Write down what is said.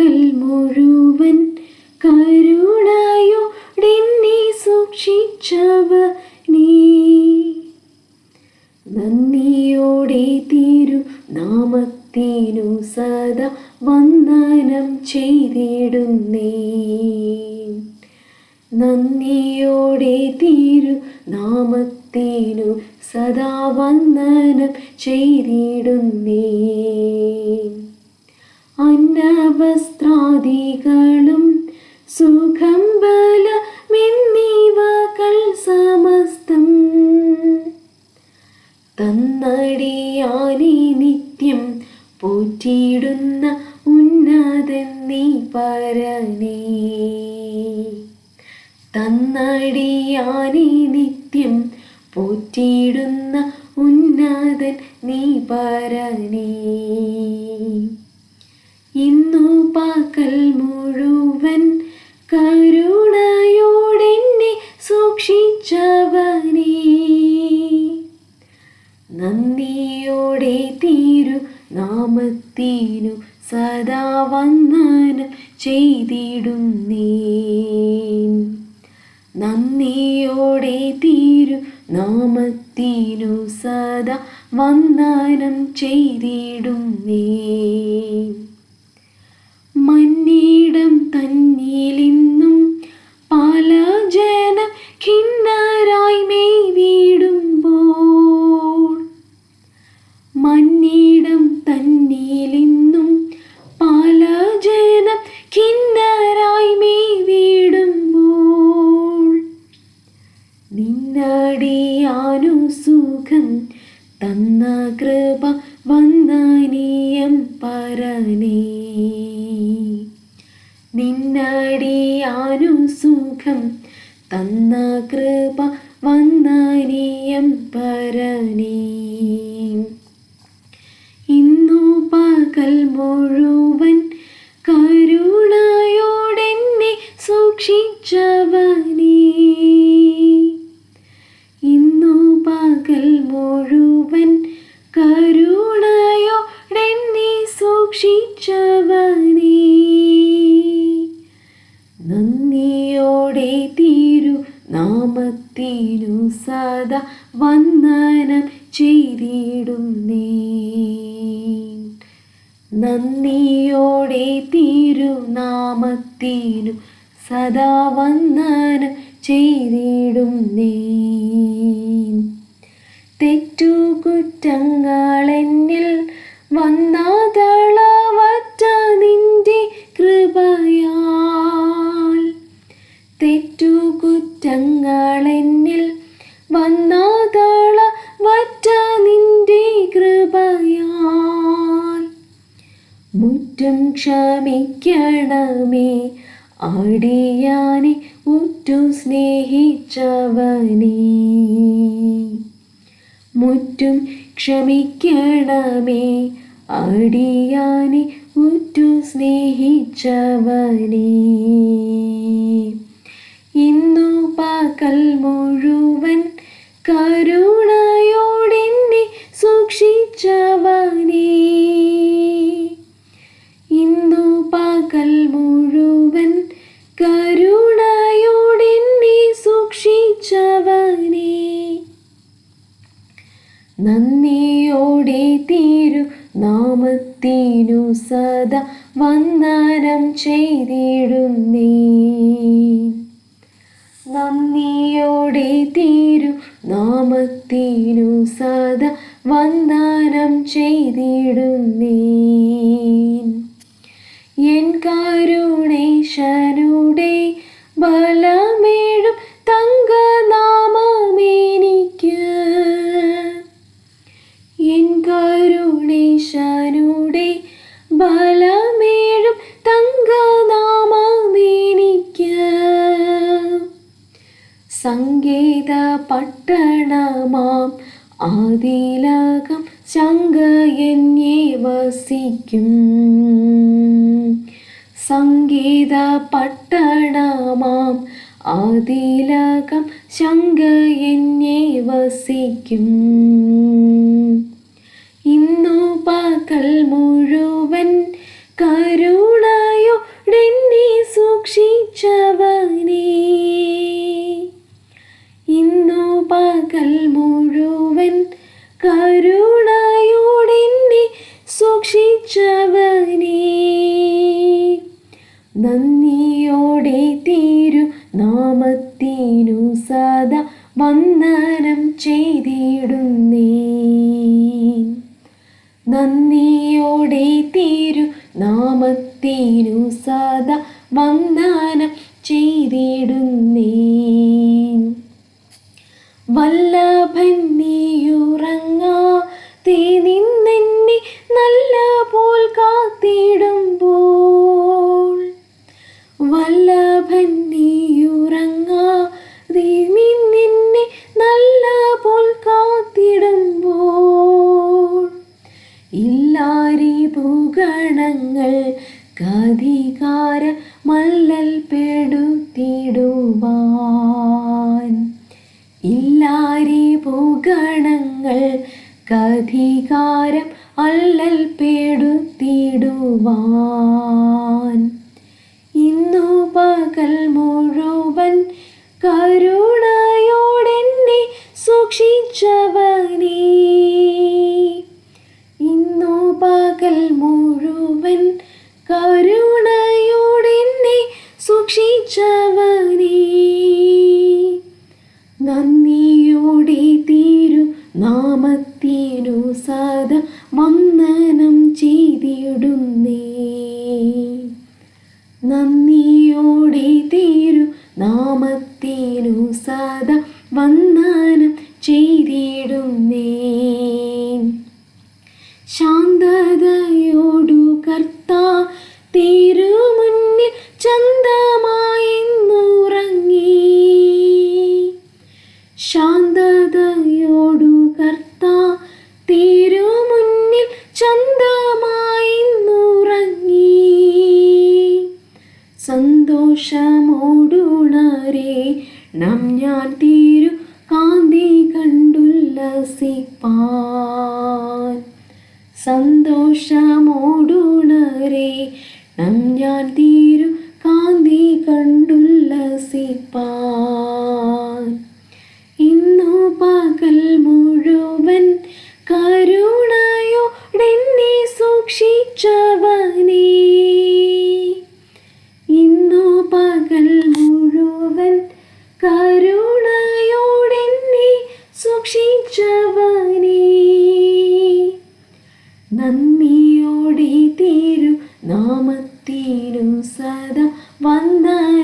പകൽ മുഴുവൻ കരുണയോടെന്നെ സൂക്ഷിച്ചവ നീ. നന്ദിയോടെ തീരു നാമത്തിനു സദാ വന്ദനം ചെയ്തിടുന്നേ. നന്ദിയോടെ തീരു നാമത്തിനു സദാ വന്ദനം ചെയ്തിടുന്നേ. അന്നവസ്ത്രാദികളും പരനേ. തന്നടിയാനി നിത്യം പോറ്റിയിടുന്ന ഉന്നതൻ നീ പരനേ. ഇന്നു പാക്കൽ മുഴുവൻ നന്ദിയോടെ തീരു നാമത്തിനു സദാ വന്ദനം ചെയ്തിടുന്നേ മന്നീടം തന്നിലിന്നും സുഖം തന്ന കൃപ വന്ദനീയം പരനീ ഇന്നു പകൽ മുഴുവൻ കരുണയോടെന്നെ സൂക്ഷിച്ചവനേ തീരു നാമത്തിനു സദാ വന്ദനം ചെയ്തിടുന്നേ. നന്ദിയോടെ തീരു നാമത്തിനു സദാ വന്ദനം ചെയ്തിടുന്നേ. തെറ്റുകുറ്റങ്ങളെന്നിൽ തെറ്റുകുറ്റങ്ങളെന്നിൽ വന്നാതളവറ്റ നിന്റെ കൃപയാൽ. മുറ്റം ക്ഷമിക്കണമേ അടിയാനെ ഉറ്റു സ്നേഹിച്ചവനേ. മുറ്റും ക്ഷമിക്കണമേ അടിയാനെ ഉറ്റു സ്നേഹിച്ചവനേ. ഇന്നു പകൽ മുഴുവൻ കരുണയോടെന്നെ സൂക്ഷിച്ചവനേ. ഇന്നു പകൽ മുഴുവൻ കരുണയോടെന്നെ സൂക്ഷിച്ചവനേ. നന്ദിയോടെ തീരു നാമത്തിനു സദാ വന്ദനം ചെയ്തിടുന്നേ. നന്ദിയോടെ തീരു നാമത്തിനു സദാ വന്ദനം ചെയ്തിടുന്നേ എൻ കരുണേശനുടെ ആദിലകം എന്നെ വസിക്കും. സംഗീത പട്ടണമാം. ആദിലാകം ശങ്ക എന്നെ വസിക്കും. നന്ദിയോടെ തീരു നാമത്തിനു സദാ വന്ദനം ചെയ്തിടുന്നേ. വല്ലഭൻ ഇല്ലാരി ഭൂഗണങ്ങൾ കധികാര മല്ലൽ പെടുത്തിടുവാൻ. ഇല്ലാരി ഭൂഗണങ്ങൾ കധികാരം അല്ലൽ പെടുത്തിടുവാൻ. കരുണയോടെന്നെ സൂക്ഷിച്ചവനേ. നന്ദിയോടെ തീരു നാമത്തിനു സദ വന്ദനം ചെയ്തിടുന്നേ. നന്ദിയോടെ തീരു നാമത്തിനു സന്തോഷമോടുണരേ. നം ഞാൻ തീരു കാന്തി കണ്ടുല്ലസിപ്പാൻ. സന്തോഷമോടുണരേ. നം ഞാൻ തീരു കാന്തി കണ്ടുല്ലസിപ്പാൻ. സദാ